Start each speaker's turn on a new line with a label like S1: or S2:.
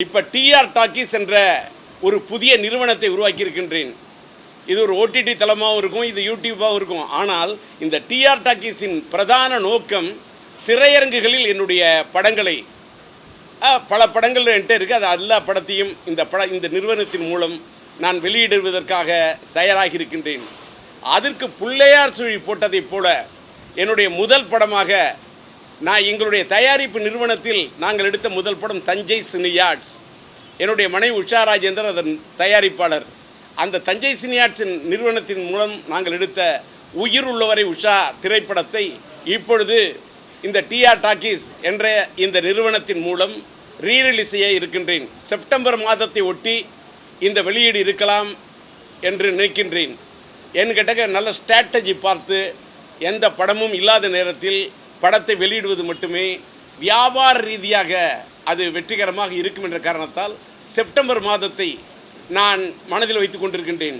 S1: இப்போ TR talkies என்ற ஒரு புதிய நிறுவனத்தை உருவாக்கி இருக்கின்றேன் இது ஒரு ஓடிடி தளமாகவும் இருக்கும் இது யூடியூப்பாகவும் இருக்கும். ஆனால் இந்த டிஆர் டாக்கீஸின் பிரதான நோக்கம் திரையரங்குகளில் என்னுடைய படங்களை பல படங்கள் என்கிட்ட இருக்குது அது எல்லா படத்தையும் இந்த பட இந்த நிறுவனத்தின் மூலம் நான் வெளியிடுவதற்காக தயாராகி இருக்கின்றேன் அதற்கு பிள்ளையார் சுழி போட்டதைப் போல என்னுடைய முதல் படமாக நான் எங்களுடைய தயாரிப்பு நிறுவனத்தில் நாங்கள் எடுத்த முதல் படம் தஞ்சை சினியார்ட்ஸ். என்னுடைய மனைவி உஷா ராஜேந்தர் அதன் தயாரிப்பாளர். அந்த தஞ்சை சினியார்ட்ஸின் நிறுவனத்தின் மூலம் நாங்கள் எடுத்த உயிர் உள்ளவரை உஷா திரைப்படத்தை இப்பொழுது இந்த டிஆர் டாக்கீஸ் என்ற இந்த நிறுவனத்தின் மூலம் ரீரிலீஸ் செய்ய இருக்கின்றேன். செப்டம்பர் மாதத்தை ஒட்டி இந்த வெளியீடு இருக்கலாம் என்று நினைக்கின்றேன். என்கிட்ட நல்ல ஸ்ட்ராட்டஜி பார்த்து எந்த படமும் இல்லாத நேரத்தில் படத்தை வெளியிடுவது மட்டுமே வியாபார ரீதியாக அது வெற்றிகரமாக இருக்கும் என்ற காரணத்தால் செப்டம்பர் மாதத்தை நான் மனதில் வைத்துக் கொண்டிருக்கின்றேன்.